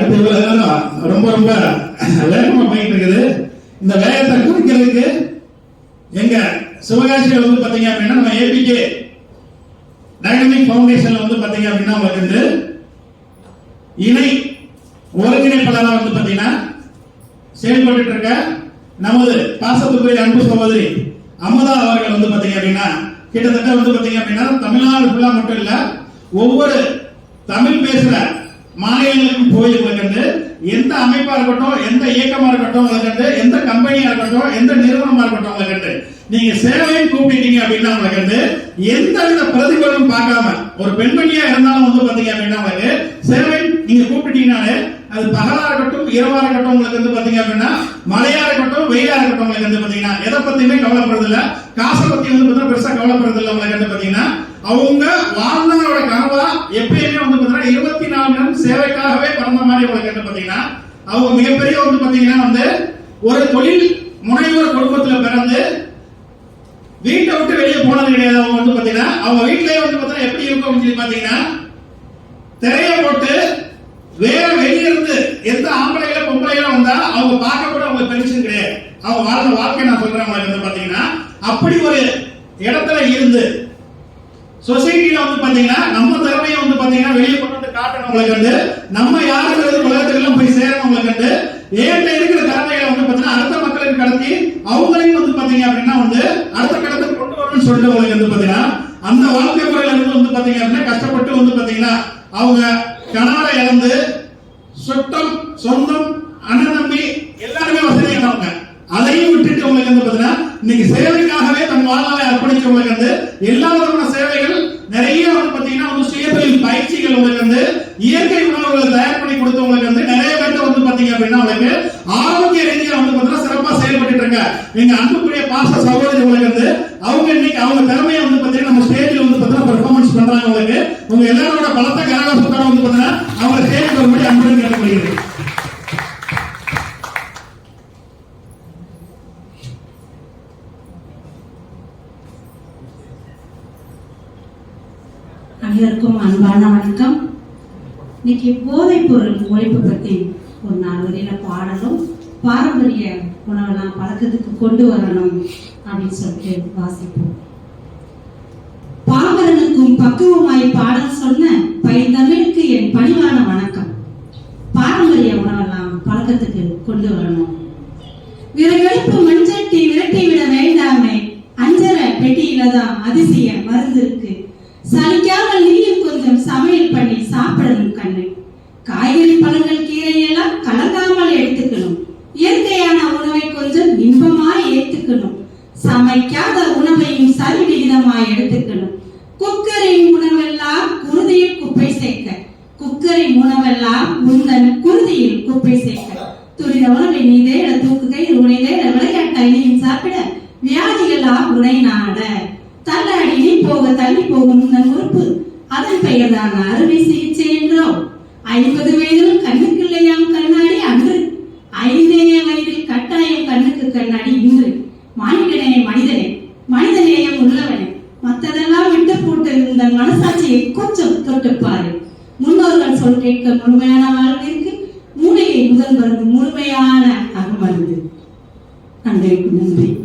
அடுத்து இவ்வளவு ரொம்ப ரொம்ப வேகமா போயிட்டு இருக்குது. இந்த வேகத்தை குறிக்கிறதுக்கு எங்க சிவகாசியில் வந்து பாத்தீங்க அப்படின்னா நம்ம ஏபிகே டைனமிக் பவுண்டேஷன்ல வந்து பாத்தீங்க அப்படின்னா உங்களுக்கு இணை ஒருங்கிணைப்பாளராக வந்து பாத்தீங்கன்னா செயல்பட்டு இருக்க நமது பாசத்துக்குரிய அன்பு சகோதரி அமுதா அவர்கள் வந்து பாத்தீங்க அப்படின்னா கிட்டத்தட்ட வந்து பாத்தீங்க அப்படின்னா தமிழ்நாடு ஃபுல்லா மட்டும் இல்ல ஒவ்வொரு தமிழ் பேசுற மாநிலங்களுக்கும் போய் வந்து எந்த அமைப்பா இருக்கட்டும் எந்த இயக்கமா இருக்கட்டும் உங்களுக்கு எந்த கம்பெனியா இருக்கட்டும் எந்த நிறுவனமா இருக்கட்டும் உங்களுக்கு நீங்க சேவையும் கூப்பிட்டீங்க அப்படின்னா உங்களுக்கு வந்து எந்த வித பிரதிபலனும் பார்க்காம ஒரு பெண்மணியா இருந்தாலும் வந்து பாத்தீங்க அப்படின்னா உங்களுக்கு சேவை நீங்க கூப்பிட்டீங்கன்னாலே அது பகலா இருக்கட்டும் இரவா இருக்கட்டும் உங்களுக்கு வந்து பாத்தீங்க அப்படின்னா மழையா இருக்கட்டும் வெயிலா இருக்கட்டும் உங்களுக்கு வந்து பாத்தீங்கன்னா எதை பத்தியுமே கவலைப்படுறது இல்ல காசை பத்தி வந்து பாத்தீங்கன்னா பெருசா கவலைப்படுறது இல்ல உங்களுக்கு வந்து பாத்தீங்கன்னா. அவங்க வாழ்ந்தவங்களோட கனவா எப்பயுமே வந்து பாத்தீங்கன்னா இருபத்தி நாலு நேரம் சேவைக்காகவே பிறந்த மாதிரி உங்களுக்கு வந்து பாத்தீங்கன்னா அவங்க மிகப்பெரிய வந்து பாத்தீங்கன்னா வந்து ஒரு தொழில் முனைவோர் குடும்பத்துல பிறந்து வீட்டை விட்டு வெளியே போனது கிடையாது. அவங்க வந்து பாத்தீங்கன்னா அவங்க வீட்லயே வந்து பாத்தீங்கன்னா எப்படி இருக்கும் அப்படின்னு சொல்லி பாத்தீங்கன்னா திரைய போட்டு வேற வெளிய இருந்து எந்த ஆம்பளைகள பொம்பளைகள வந்தா அவங்க பார்க்க கூட அவங்க பென்ஷன் கிடையாது. அவங்க வாழ்ந்த வாழ்க்கை நான் சொல்றேன் மாதிரி வந்து பாத்தீங்கன்னா அப்படி ஒரு இடத்துல இருந்து சொசைட்டில வந்து பாத்தீங்கன்னா நம்ம திறமையை வந்து பாத்தீங்கன்னா வெளியே கொண்டு வந்து காட்டணும் உங்களுக்கு வந்து நம்ம யாருங்கிறது உலகத்துல போய் சேரணும் உங்களுக்கு வந்து ஏற்ற இருக்கிற திறமைகளை வந்து பாத்தீங்கன்னா அடுத்த மக்களுக்கு கடத்தி அவங்களையும் வந்து பாத்தீங்க அப்படின்னா வந்து அடுத்த கடத்துக்கு கொண்டு வரணும்னு சொல்லிட்டு உங்களுக்கு வந்து பாத்தீங்கன்னா அந்த வாழ்க்கை முறையில இருந்து வந்து பாத்தீங்க அப்படின்னா கஷ்டப்பட்டு வந்து பாத்தீங்கன்னா அவங்க கணவரை இழந்து சொட்டம் சொந்தம் அண்ணன் தம்பி எல்லாருமே வசதியானவங்க அதையும் விட்டுட்டு உங்களுக்கு வந்து பாத்தீங்கன்னா இன்னைக்கு சேவைக்காகவே தன் வாழ்நாளை அர்ப்பணிச்சவங்களுக்கு வந்து எல்லா விதமான சேவைகள் நிறைய வந்து பாத்தீங்கன்னா வந்து சுயதொழில் பயிற்சிகள் உங்களுக்கு வந்து இயற்கை உணவுகளை தயார் பண்ணி கொடுத்தவங்களுக்கு வந்து நிறைய பேர்த்த வந்து பாத்தீங்க அப்படின்னா உங்களுக்கு ஆரோக்கிய ரீதியா வந்து பாத்தீங்கன்னா சிறப்பா செயல்பட்டு இருக்க எங்க அன்புக்குரிய சகோதரி உங்களுக்கு வந்து அவங்க இன்னைக்கு அவங்க திறமையை வந்து பார்த்தீங்கன்னா நம்ம ஸ்டேஜில் வந்து பார்த்தீங்கன்னா பெர்ஃபார்மன்ஸ் பண்றாங்க உங்களுக்கு. உங்க எல்லாரோட பலத்த கரகாசத்தோட வந்து பார்த்தீங்கன்னா அவங்க ஸ்டேஜ் வரும்படி அன்புடன் கேட்கப்படுகிறது அனைவருக்கும் அன்பான வணக்கம். இன்னைக்கு போதைப் பொருள் ஒழிப்பு பற்றி ஒரு நாலு வரையில பாடலும் பாரம்பரிய உணவெல்லாம் பழக்கத்துக்கு கொண்டு வரணும் அப்படின்னு சொல்லிட்டு வாசிப்போம். பாமரனுக்கும் பக்குவமாய் பாடல் சொன்ன பைந்தமிழுக்கு என் பணிவான வணக்கம். பாரம்பரிய உணவெல்லாம் பழக்கத்துக்கு கொண்டு வரணும். விறகடுப்பு மஞ்சட்டி விரட்டி விட வேண்டாமே அஞ்சர பெட்டியில தான் அதிசய மருந்து இருக்கு. சலிக்காமல் நீயும் கொஞ்சம் சமையல் பண்ணி சாப்பிடணும் கண்ணு. காய்கறி பழங்கள் முந்தன் குருதியில் குப்பை சேர்க்க. துரித உணவை நீ தேட தூக்குகை உனை தேட விளையாட்டை நீயும் சாப்பிட வியாதிகளாம் உனை நாட. தள்ளாடி நீ போக தள்ளி போகும் முந்தன் உறுப்பு அதன் பெயர்தான் அறுவை சிகிச்சை என்றோம் ஐம்பது வயதிலும் கண்ணுக்கு இல்லையாம் கண்ணாடி அன்று. ஐந்து கேட்க முழுமையான வாழ்விற்கு மூளையை முதல் மருந்து முழுமையான அகமருந்து. நன்றிக்கு நன்றி.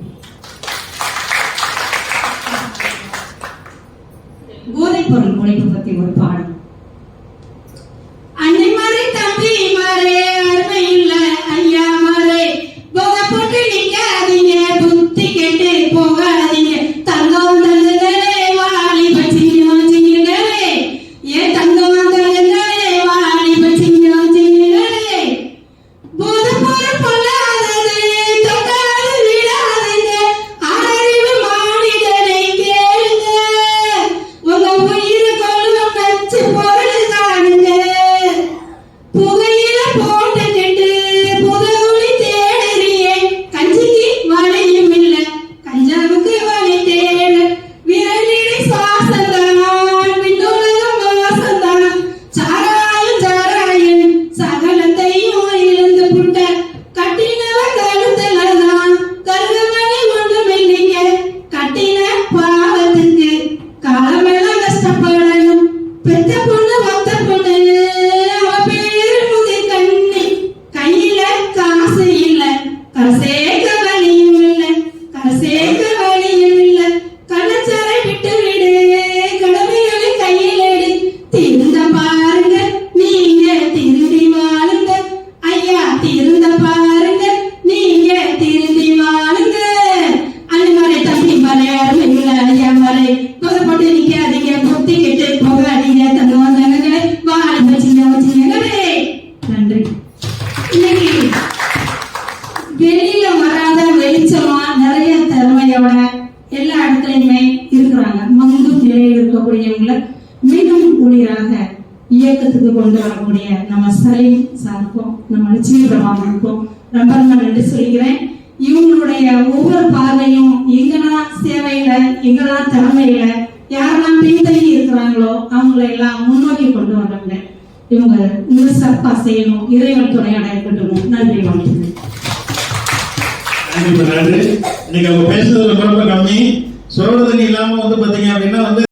வெளியில வராத வெளிச்சமா நிறைய திறமையோட எல்லா இடத்துலயுமே இருக்கிறாங்க. மங்கும் நிலையில் இருக்கக்கூடியவங்கள மீண்டும் குளிராக இயக்கத்துக்கு கொண்டு வரக்கூடிய நம்ம சலீம் சாருக்கும் நம்ம லட்சுமிபிரமாவுக்கும் ரொம்ப ரொம்ப நன்றி சொல்கிறேன் இவங்களுடைய ஒவ்வொரு பார்வையும் எங்கெல்லாம் சேவையில எங்கெல்லாம் திறமையில யாரெல்லாம் பின்தங்கி இருக்கிறாங்களோ அவங்களை எல்லாம் முன்னோக்கி கொண்டு வர்றாங்க இவங்க இன்னும் செய்யணும் இறைவன் துணையோட இருக்கட்டும் நன்றி வணக்கம். கண்டிப்பா இன்னைக்கு அவங்க பேசுறது ரொம்ப ரொம்ப கம்மி. சொல்றது இல்லாம வந்து பாத்தீங்க அப்படின்னா வந்து